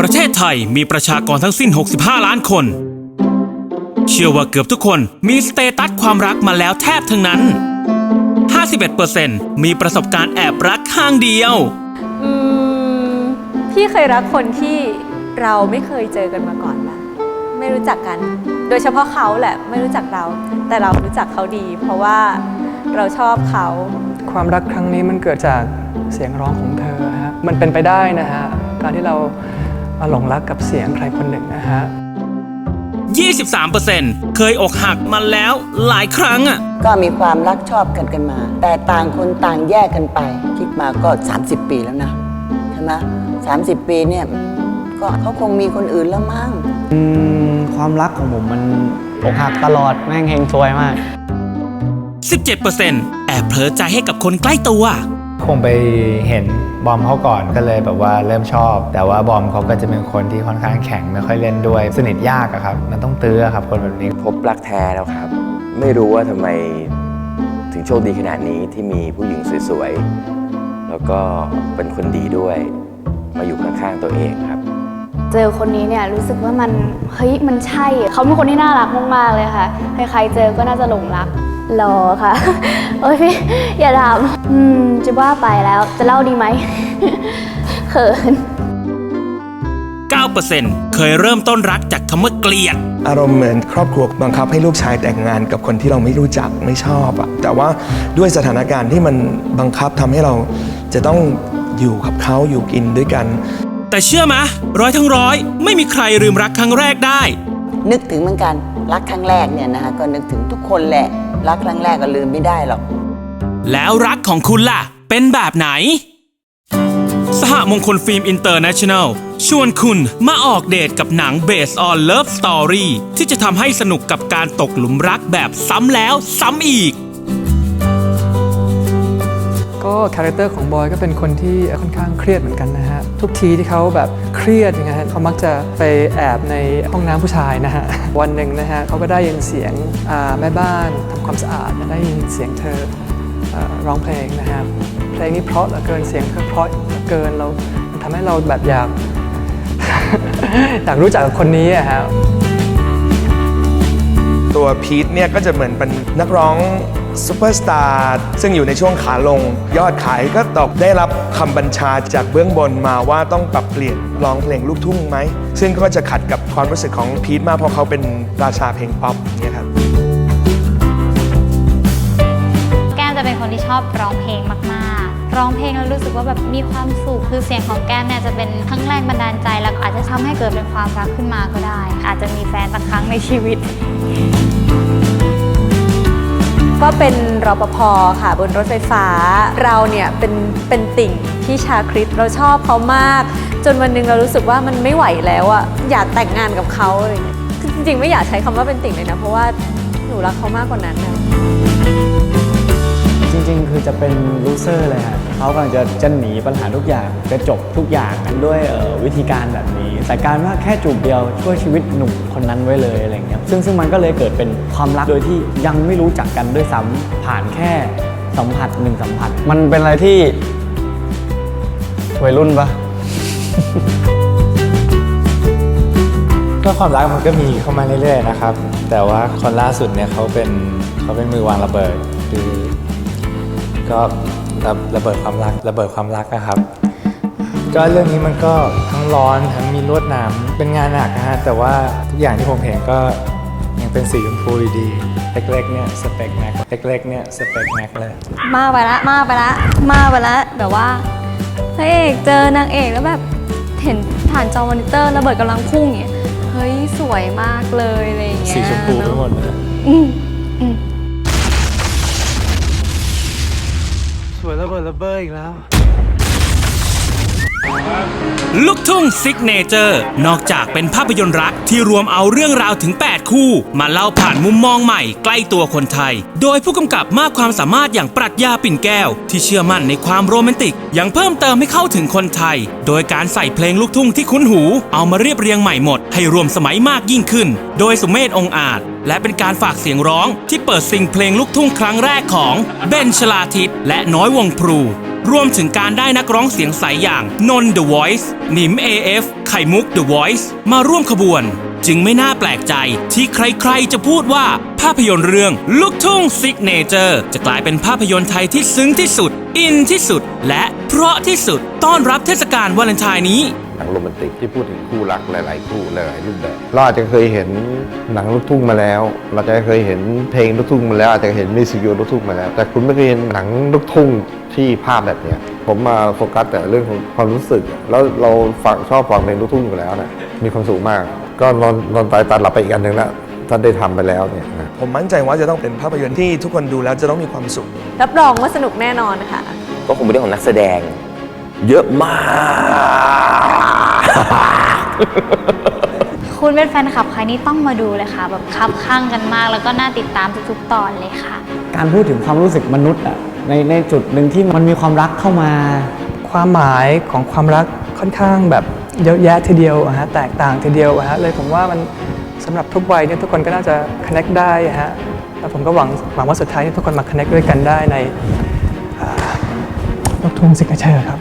ประเทศไทยมีประชากรทั้งสิ้น 65 ล้านคน เชื่อว่าเกือบทุกคนมีสเตตัสความรักมาแล้วแทบทั้งนั้น 51%มีประสบการณ์แอบรักข้างเดียว อืมพี่เคยรักคนที่เราไม่เคยเจอกันมาก่อนนะไม่รู้จักกัน โดยเฉพาะเขาแหละไม่รู้จักเรา แต่เรารู้จักเขาดี เพราะว่าเราชอบเขา ความรักครั้งนี้มันเกิดจากเสียงร้องของเธอฮะ มันเป็นไปได้นะฮะ การที่เรามาหลงรักกับเสียงใครคนหนึ่งนะฮะ 23%เคยอกหักมาแล้วหลายครั้งอะ ก็มีความรักชอบกันกันมา แต่ต่างคนต่างแยกกันไป คิดมาก็ 30 ปีแล้วนะใช่ไหมสามสิบปีเนี่ยก็เขาคงมีคนอื่นแล้วมั้งอืมความรักของผมมันอกหักตลอดแม่งเฮงซวยมาก 17%แอบเผลอใจให้กับคนใกล้ตัว คงไปเห็นบอมเขาก่อนก็เลยแบบว่าเริ่มชอบ แต่ว่าบอมเขาก็จะเป็นคนที่ค่อนข้างแข็งไม่ค่อยเล่นด้วย สนิทยากอะครับ มันต้องตื้ออะครับคนแบบนี้ พบรักแท้แล้วครับ ไม่รู้ว่าทำไมถึงโชคดีขนาดนี้ที่มีผู้หญิงสวยๆ แล้วก็เป็นคนดีด้วย มาอยู่ข้างๆตัวเองครับเจอคนนี้เนี่ยรู้สึกว่ามันเฮ้ยมันใช่อะเขาเป็นคนที่น่ารักมากๆเลยค่ะใครๆเจอก็น่าจะหลงรัก รอค่ะ โอ้ยพี่อย่าถามอืมจะว่าไปแล้วจะเล่าดีไหมเขิน 9%เคยเริ่มต้นรักจากคำว่าเกลียด อารมณ์เหมือนครอบครัวบังคับให้ลูกชายแต่งงานกับคนที่เราไม่รู้จักไม่ชอบอะแต่ว่าด้วยสถานการณ์ที่มันบังคับทำให้เราจะต้องอยู่กับเขาอยู่กินด้วยกัน แต่เชื่อมะร้อยทั้งร้อย ไม่มีใครลืมรักครั้งแรกได้ นึกถึงเหมือนกันรักครั้งแรกเนี่ยนะคะก็นึกถึงทุกคนแหละรักครั้งแรกก็ลืมไม่ได้หรอก แล้วรักของคุณล่ะ เป็นแบบไหน สหมงคลฟิล์มอินเตอร์เนชั่นแนลชวนคุณมาออกเดทกับหนัง Based on Love Story ที่จะทำให้สนุกกับการตกหลุมรักแบบซ้ำแล้วซ้ำอีก คาแรคเตอร์ของบอยก็เป็นคนที่ค่อนข้างเครียดเหมือนกันนะฮะ ทุกทีที่เขาแบบเครียดอย่างเงี้ยเขามักจะไปแอบในห้องน้ำผู้ชายนะฮะ วันหนึ่งนะฮะเขาก็ได้ยินเสียงแม่บ้านทำความสะอาดได้ยินเสียงเธออร้องเพลงนะฮะเพลงนี้เพราะเหลือเกินเสียงเธอเพราะเหลือเกินเรามันทำให้เราแบบอยากอยากรู้จักกับคนนี้อะฮะตัวพีทเนี่ยก็จะเหมือนเป็นนักร้อง ซูเปอร์สตาร์ซึ่งอยู่ในช่วงขาลง ยอดขายก็ตกได้รับคำบัญชาจากเบื้องบนมาว่าต้องปรับเปลี่ยนร้องเพลงลูกทุ่งไหม ซึ่งก็จะขัดกับความรู้สึกของพีทมากเพราะเขาเป็นราชาเพลงป๊อปเนี่ยครับแก้มจะเป็นคนที่ชอบร้องเพลงมาก ๆ ร้องเพลงแล้วรู้สึกว่าแบบมีความสุขคือเสียงของแก้มเนี่ยจะเป็นทั้งแรงบันดาลใจแล้วอาจจะทำให้เกิดเป็นความรักขึ้นมาก็ได้ อาจจะมีแฟนสักครั้งในชีวิต ก็เป็นรปภค่ะบนรถไฟฟ้า เราเนี่ยเป็นเป็นติ่งพี่ชาคริสเราชอบเขามาก จนวันหนึ่งเรารู้สึกว่ามันไม่ไหวแล้วอะอยากแต่งงานกับเขาอะไรอย่างเงี้ยคือจริงๆไม่อยากใช้คำว่าเป็นติ่งเลยนะ เพราะว่าหนูรักเขามากกว่านั้นนะ จริงๆ คือจะเป็นลูเซอร์เลยฮะเขากำลังจะจะหนีปัญหาทุกอย่าง จะจบทุกอย่างกันด้วยออวิธีการแบบนี้ แต่การว่าแค่จูบเดียวช่วยชีวิตหนุ่มคนนั้นไว้เลยอะไรอย่างเงี้ยซึ่งซึ่งมันก็เลยเกิดเป็นความรักโดยที่ยังไม่รู้จักกันด้วยซ้ำผ่านแค่สัมผัสหนึ่งสัมผัส มันเป็นอะไรที่วัยรุ่นปะก็ความรักมันก็มีเข้ามาเรื่อยๆนะครับ แต่ว่าคนล่าสุดเนี่ยเขาเป็นเขาเป็นมือวางระเบิดคือ ก็ระระเบิดความรักระเบิดความรักนะครับ ก็เรื่องนี้มันก็ทั้งร้อนทั้งมีลวดหนามเป็นงานหนักนะฮะแต่ว่าทุกอย่างที่ผมเห็นก็ยังเป็นสีชมพูอยู่ดีเล็กๆเนี่ยสเปกแม็กเล็กๆเนี่ยสเปกแม็กเลย มาไปละมาไปละมาไปละแบบว่าพระเอกเจอนางเอกแล้วแบบเห็นผ่านจอมอนิเตอร์ระเบิดกำลังพุ่งอย่างเงี้ยเฮ้ยสวยมากเลยอะไรอย่างเงี้ยสีชมพูไปหมดเลยอืมอืม สวยระเบิดระเบ้ออีกแล้ว ลูกทุ่งซิกเนเจอร์นอกจากเป็นภาพยนตร์รักที่รวมเอาเรื่องราวถึง 8 คู่ มาเล่าผ่านมุมมองใหม่ใกล้ตัวคนไทย โดยผู้กำกับมากความสามารถอย่างปรัชญาปิ่นแก้ว ที่เชื่อมั่นในความโรแมนติก ยังเพิ่มเติมให้เข้าถึงคนไทย โดยการใส่เพลงลูกทุ่งที่คุ้นหู เอามาเรียบเรียงใหม่หมด ให้รวมสมัยมากยิ่งขึ้น โดยสุเมธองค์อาจ และเป็นการฝากเสียงร้องที่เปิดซิงเพลงลูกทุ่งครั้งแรกของเบนชลาทิตและน้อยวงพลูรวมถึงการได้นักร้องเสียงใสอย่างนน The Voice หนิม AF ไข่มุก The Voice มาร่วมขบวน จึงไม่น่าแปลกใจที่ใครๆจะพูดว่าภาพยนตร์เรื่องลูกทุ่งซิกเนเจอร์จะกลายเป็นภาพยนตร์ไทยที่ซึ้งที่สุด อินที่สุด และเพราะที่สุดต้อนรับเทศกาลวาเลนไทน์นี้ หนังโรแมนติกที่พูดถึงคู่รักหลาย ๆ คู่หลายๆรูปแบบเราอาจจะเคยเห็นหนังลูกทุ่งมาแล้ว เราจะเคยเห็นเพลงลูกทุ่งมาแล้วอาจจะเห็นมิวสิกวิดีโอลูกทุ่งมาแล้ว แต่คุณไม่เคยเห็นหนังลูกทุ่งที่ภาพแบบเนี้ยผมมาโฟกัสแต่เรื่องของความรู้สึก แล้วเราฟังชอบฟังเพลงลูกทุ่งอยู่แล้วนะมีความสุขมาก ก็นอนนอนตายตาหลับไปอีกอันหนึ่งละถ้าได้ทำไปแล้วเนี่ยนะผมมั่นใจว่าจะต้องเป็นภาพยนตร์ที่ทุกคนดูแล้วจะต้องมีความสุข รับรองว่าสนุกแน่นอนค่ะ ก็คงเป็นเรื่องของนักแสดง เยอะมาก คุณเป็นแฟนคลับใครนี่ต้องมาดูเลยค่ะ แบบคับข้างกันมากแล้วก็น่าติดตามทุกๆตอนเลยค่ะ การพูดถึงความรู้สึกมนุษย์อะในในจุดหนึ่งที่มันมีความรักเข้ามา ความหมายของความรักค่อนข้างแบบเยอะแยะทีเดียวอะฮะแตกต่างทีเดียวอะฮะเลยผมว่ามันสำหรับทุกวัยเนี่ยทุกคนก็น่าจะ connect ได้อะฮะแล้วผมก็หวังหวังว่าสุดท้ายเนี่ยทุกคนมา connect ด้วยกันได้ในอ่าลูกทุ่งสิกเชอร์ครับ